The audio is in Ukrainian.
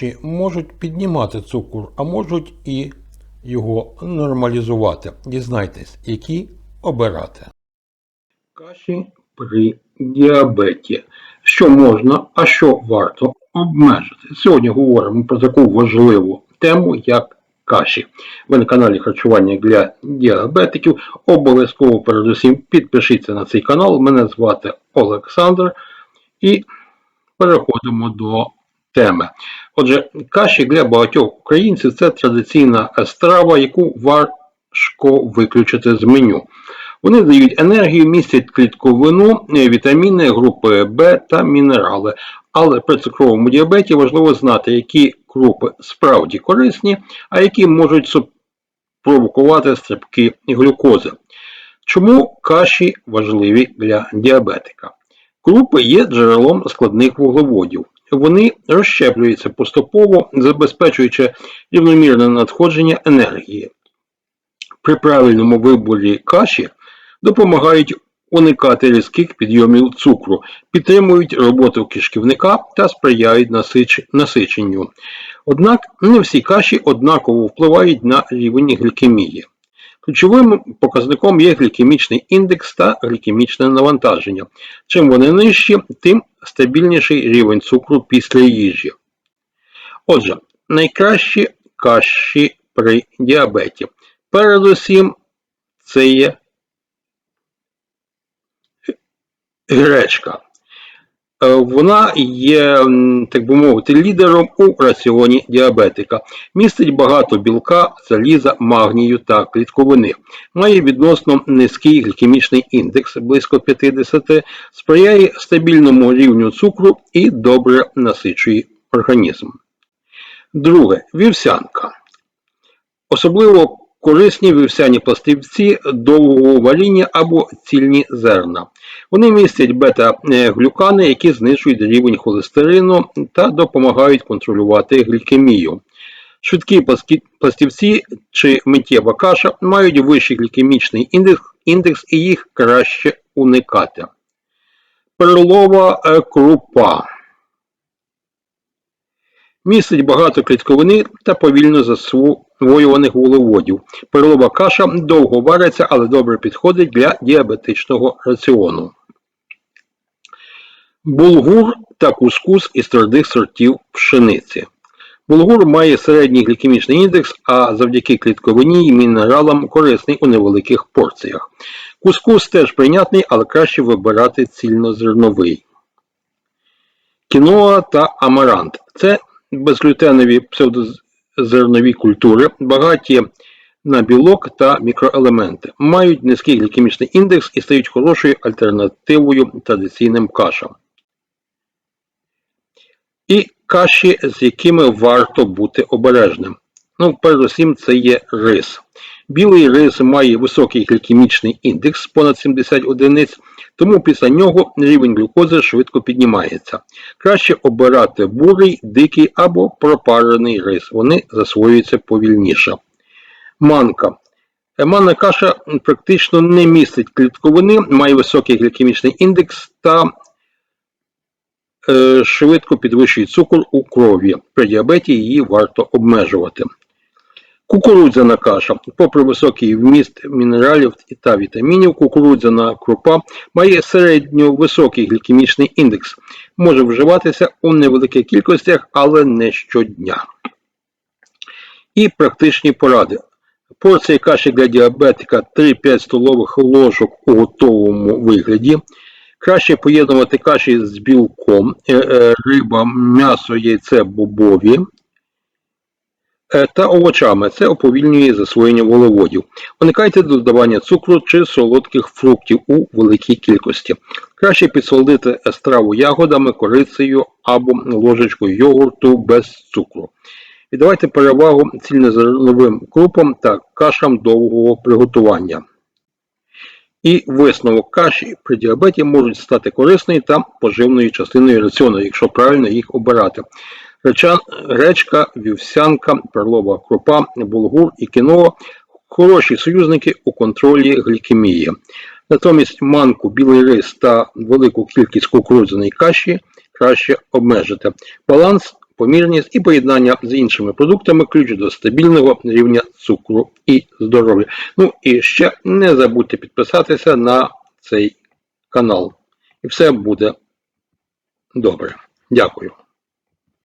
Каші можуть піднімати цукор, а можуть і його нормалізувати. Дізнайтесь, які обирати. Каші при діабеті. Що можна, а що варто обмежити? Сьогодні говоримо про таку важливу тему, як каші. Ви на каналі харчування для діабетиків. Обов'язково передусім підпишіться на цей канал. Мене звати Олександр. І переходимо до теми. Отже, каші для багатьох українців це традиційна страва, яку важко виключити з меню. Вони дають енергію, містять клітковину, вітаміни групи В та мінерали. Але при цукровому діабеті важливо знати, які групи справді корисні, а які можуть спровокувати стрибки глюкози. Чому каші важливі для діабетика? Крупи є джерелом складних вуглеводів. Вони розщеплюються поступово, забезпечуючи рівномірне надходження енергії. При правильному виборі каші допомагають уникати різких підйомів цукру, підтримують роботу кишківника та сприяють насич- насиченню. Однак не всі каші однаково впливають на рівень глікемії. Ключовим показником є глікемічний індекс та глікемічне навантаження. Чим вони нижчі, тим стабільніший рівень цукру після їжі. Отже, найкращі каші при діабеті. Передусім, це є гречка. Е, Вона є, так би мовити, лідером у раціоні діабетика. Містить багато білка, заліза, магнію та клітковини. Має відносно низький глікемічний індекс близько 50, сприяє стабільному рівню цукру і добре насичує організм. Друге вівсянка. Особливо корисні вівсяні пластівці довгого варіння або цільні зерна. Вони містять бета-глюкани, які знижують рівень холестерину та допомагають контролювати глікемію. Швидкі пластівці чи миттєва каша мають вищий глікемічний індекс, індекс і їх краще уникати. Перлова е, крупа. Містить багато клітковини та повільно засвоюваних вуглеводів. Перлова каша довго вариться, але добре підходить для діабетичного раціону. Булгур та кускус із твердих сортів пшениці. Булгур має середній глікемічний індекс, а завдяки клітковині і мінералам корисний у невеликих порціях. Кускус теж прийнятний, але краще вибирати цільнозерновий. Кіноа та амарант це безглютенові псевдозернові культури, багаті на білок та мікроелементи, мають низький глікемічний індекс і стають хорошою альтернативою традиційним кашам. І каші, з якими варто бути обережним. Ну, передусім, це є рис. Білий рис має високий глікемічний індекс понад 70 одиниць, тому після нього рівень глюкози швидко піднімається. Краще обирати бурий, дикий або пропарений рис. Вони засвоюються повільніше. Манка. Манна каша практично не містить клітковини, має високий глікемічний індекс та е, швидко підвищує цукор у крові. При діабеті її варто обмежувати. Кукурудзяна каша. Попри високий вміст мінералів та вітамінів, кукурудзяна крупа має середньо-високий глікемічний індекс. Може вживатися у невеликих кількостях, але не щодня. І практичні поради. Порція каші для діабетика 3-5 столових ложок у готовому вигляді. Краще поєднувати каші з білком, е, е, риба, м'ясо, яйце, бобові та овочами. Це уповільнює засвоєння вуглеводів. Уникайте додавання цукру чи солодких фруктів у великій кількості. Краще підсолодити страву ягодами, корицею або ложечкою йогурту без цукру. Віддавайте перевагу цільнозерновим крупам та кашам довгого приготування. І висновок каші при діабеті можуть стати корисною та поживною частиною раціону, якщо правильно їх обирати. Реча- Гречка, вівсянка, перлова крупа, булгур і кіноа – хороші союзники у контролі глікемії. Натомість манку, білий рис та велику кількість кукурудзяної каші краще обмежити. Баланс помірність і поєднання з іншими продуктами ключ до стабільного рівня цукру і здоров'я. Ну і ще не забудьте підписатися на цей канал. І все буде добре. Дякую.